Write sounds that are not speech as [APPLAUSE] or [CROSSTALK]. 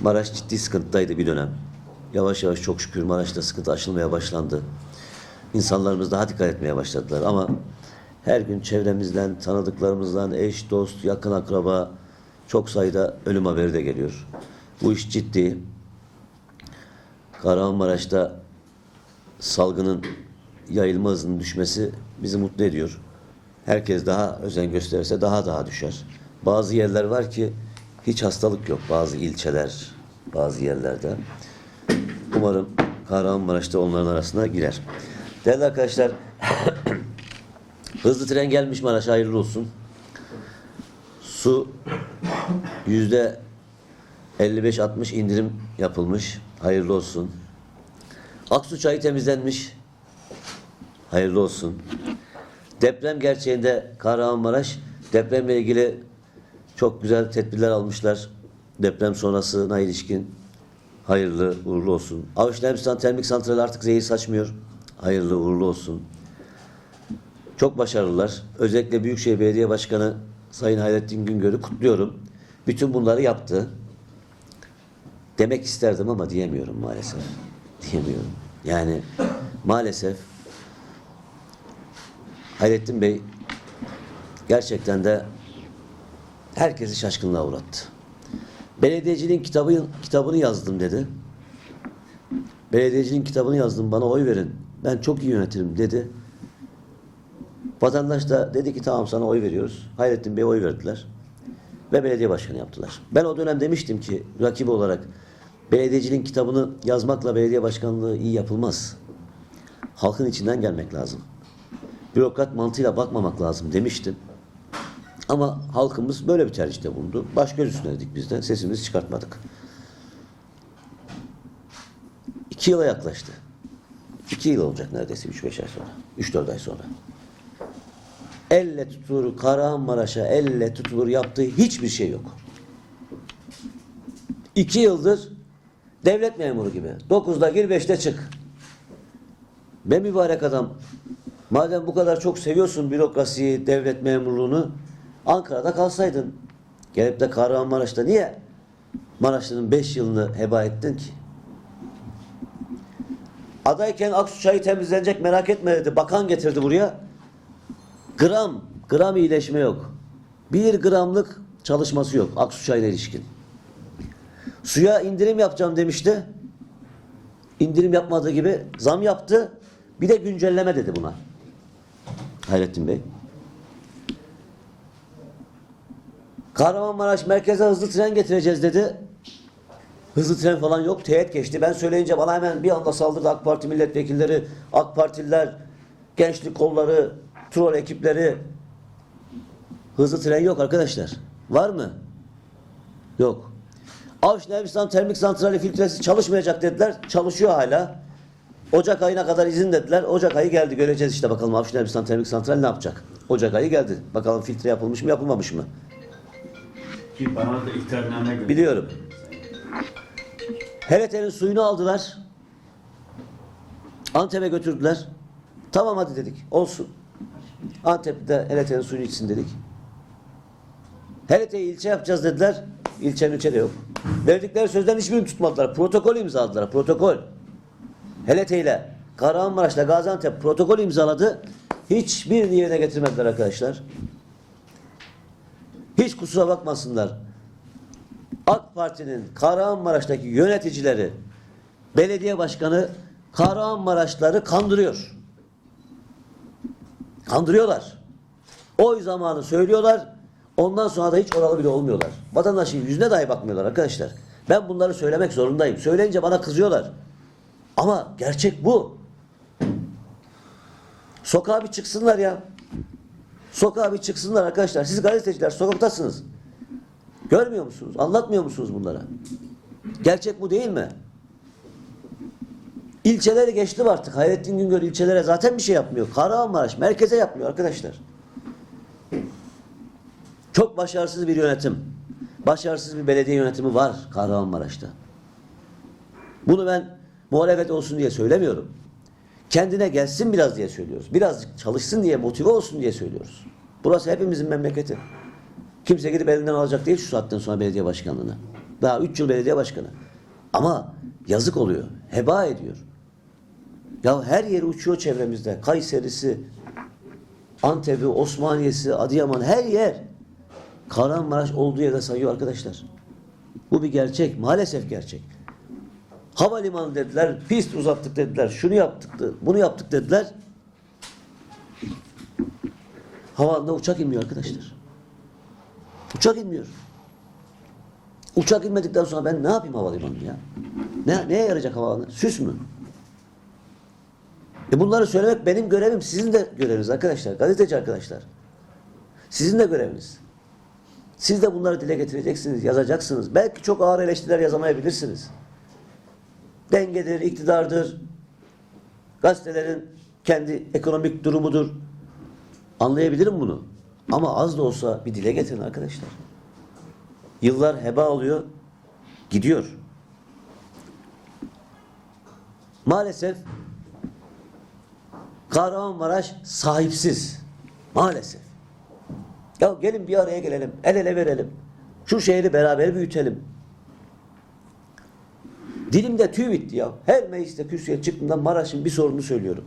Maraş ciddi sıkıntıdaydı bir dönem. Yavaş yavaş çok şükür Maraş'ta sıkıntı aşılmaya başlandı. İnsanlarımız daha dikkat etmeye başladılar ama her gün çevremizden, tanıdıklarımızdan, eş, dost, yakın akraba çok sayıda ölüm haberi de geliyor. Bu iş ciddi. Kahramanmaraş'ta salgının yayılma hızının düşmesi bizi mutlu ediyor. Herkes daha özen gösterirse daha daha düşer. Bazı yerler var ki hiç hastalık yok. Bazı ilçeler, bazı yerlerde. Umarım Kahramanmaraş'ta onların arasına girer. Değerli arkadaşlar, [COUGHS] hızlı tren gelmiş Maraş'a hayırlı olsun. Su yüzde 55-60 indirim yapılmış. Hayırlı olsun. Aksu çayı temizlenmiş. Hayırlı olsun. Deprem gerçeğinde Kahramanmaraş depremle ilgili çok güzel tedbirler almışlar. Deprem sonrasına ilişkin hayırlı uğurlu olsun. Nemstan Termik Santrali artık zehir saçmıyor. Hayırlı uğurlu olsun. Çok başarılılar. Özellikle Büyükşehir Belediye Başkanı Sayın Hayrettin Güngör'ü kutluyorum. Bütün bunları yaptı. Demek isterdim ama diyemiyorum maalesef. Diyemiyorum. Yani maalesef Hayrettin Bey gerçekten de herkesi şaşkınlığa uğrattı. Belediyeciliğin kitabı, kitabını yazdım dedi. Belediyeciliğin kitabını yazdım bana oy verin. Ben çok iyi yönetirim dedi. Vatandaş da dedi ki tamam sana oy veriyoruz. Hayrettin Bey'e oy verdiler. Ve belediye başkanı yaptılar. Ben o dönem demiştim ki rakibi olarak belediyeciliğin kitabını yazmakla belediye başkanlığı iyi yapılmaz. Halkın içinden gelmek lazım. Bürokrat mantığıyla bakmamak lazım demiştim. Ama halkımız böyle bir tercihte bulundu. Baş göz üstüne dedik biz de. Sesimizi çıkartmadık. İki yıla yaklaştı. İki yıl olacak neredeyse. Üç beş ay sonra. Üç dört ay sonra. Elle tutulur Kahramanmaraş'a elle tutulur yaptığı hiçbir şey yok. İki yıldır devlet memuru gibi. Dokuzda gir beşte çık. Be mübarek adam. Madem bu kadar çok seviyorsun bürokrasiyi, devlet memurluğunu Ankara'da kalsaydın. Gelip de Kahramanmaraş'ta niye Maraşlı'nın beş yılını heba ettin ki? Adayken Aksu çayı temizlenecek merak etme dedi. Bakan getirdi buraya. Gram, gram iyileşme yok. Bir gramlık çalışması yok Aksu çayına ilişkin. Suya indirim yapacağım demişti. İndirim yapmadığı gibi zam yaptı. Bir de güncelleme dedi buna. Hayrettin Bey. Kahramanmaraş merkeze hızlı tren getireceğiz dedi. Hızlı tren falan yok. Teğet geçti. Ben söyleyince bana hemen bir anda saldırdı AK Parti milletvekilleri, AK Partililer, gençlik kolları, troll ekipleri. Hızlı tren yok arkadaşlar. Var mı? Yok. Avş Nebistan Termik Santrali filtresi çalışmayacak dediler. Çalışıyor hala. Ocak ayına kadar izin dediler. Ocak ayı geldi. Göreceğiz işte bakalım Avş Nebistan Termik Santrali ne yapacak? Ocak ayı geldi. Bakalım filtre yapılmış mı yapılmamış mı? Ki bana da ihtarname gönder. Biliyorum. HRT'nin suyunu aldılar. Antep'e götürdüler. Tamam hadi dedik. Olsun. Antep'te HRT'nin suyunu içsin dedik. HRT'yi ilçe yapacağız dediler. İlçe ilçe de yok. Verdikleri sözden hiçbirini tutmadılar. Protokol imzaladılar. Protokol. HRT ile Kahramanmaraş'la Gaziantep protokol imzaladı. Hiçbirini yerine getirmediler arkadaşlar. Hiç kusura bakmasınlar. AK Parti'nin Kahramanmaraş'taki yöneticileri, belediye başkanı Kahramanmaraşları kandırıyor. Kandırıyorlar. Oy zamanı söylüyorlar. Ondan sonra da hiç oralı bile olmuyorlar. Vatandaşın yüzüne dahi bakmıyorlar arkadaşlar. Ben bunları söylemek zorundayım. Söyleyince bana kızıyorlar. Ama gerçek bu. Sokağa bir çıksınlar ya. Sokağa bir çıksınlar arkadaşlar. Siz gazeteciler sokaktasınız. Görmüyor musunuz? Anlatmıyor musunuz bunlara? Gerçek bu değil mi? İlçeleri geçtim artık. Hayrettin Güngör ilçelere zaten bir şey yapmıyor. Kahramanmaraş merkeze yapmıyor arkadaşlar. Çok başarısız bir yönetim. Başarısız bir belediye yönetimi var Kahramanmaraş'ta. Bunu ben muhalefet olsun diye söylemiyorum. Kendine gelsin biraz diye söylüyoruz. Birazcık çalışsın diye, motive olsun diye söylüyoruz. Burası hepimizin memleketi. Kimse gidip elinden alacak değil şu saatten sonra belediye başkanlığını. Daha 3 yıl belediye başkanı. Ama yazık oluyor. Heba ediyor. Ya her yeri uçuyor çevremizde. Kayseri'si, Antep'i, Osmaniye'si, Adıyaman her yer. Kahramanmaraş olduğu yerde sayıyor arkadaşlar. Bu bir gerçek. Maalesef gerçek. Havalimanı dediler, pist uzattık dediler, şunu yaptık, bunu yaptık dediler. Havaalanına uçak inmiyor arkadaşlar. Uçak inmiyor. Uçak inmedikten sonra ben ne yapayım havalimanı ya? Ne, neye yarayacak havaalanı? Süs mü? E bunları söylemek benim görevim, sizin de göreviniz arkadaşlar, gazeteci arkadaşlar. Sizin de göreviniz. Siz de bunları dile getireceksiniz, yazacaksınız. Belki çok ağır eleştiriler yazamayabilirsiniz. Dengedir, iktidardır, gazetelerin kendi ekonomik durumudur. Anlayabilirim bunu. Ama az da olsa bir dile getirin arkadaşlar. Yıllar heba oluyor, gidiyor. Maalesef Kahramanmaraş sahipsiz. Maalesef. Ya gelin bir araya gelelim, el ele verelim. Şu şehri beraber büyütelim. Dilimde tüy bitti ya. Her mecliste kürsüye çıktığımda Maraş'ın bir sorununu söylüyorum.